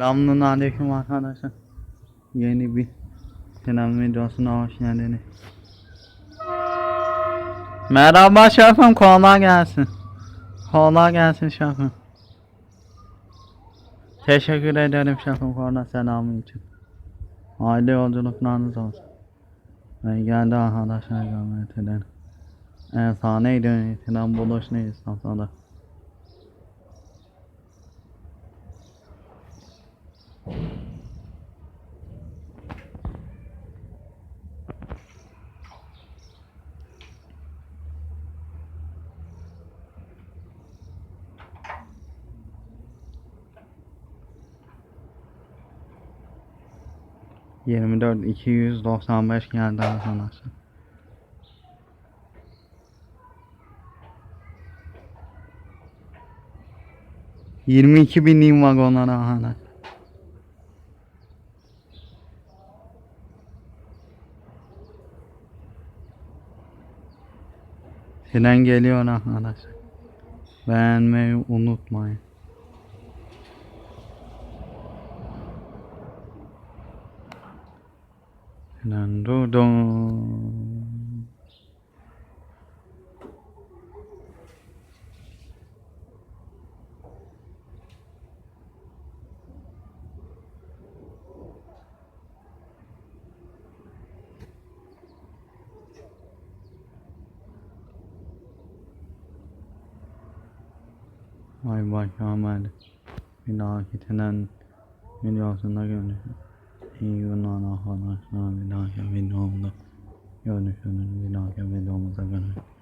Selamun Aleyküm arkadaşlar. Yeni bir selam videosuna hoş geldiniz. Merhaba şefim kolay gelsin. Kolay gelsin şefim. Teşekkür ederim şefim korna selamı için. Aile yolculuklarınız olsun. Ve geldi arkadaşlar görmeye ederim. Efsaneydi itilen buluş ne istansada. 24 295 geldi daha sonrası. Yirmi iki binliğin vagonlara hala. Tren geliyor arkadaşlar. Beğenmeyi unutmayın. Tren durdu. Vay başım Bir dahaki tren videosunda görüşürüz. Bir dahaki videomda görüşürüz. Bir dahaki videomuzda görüşürüz.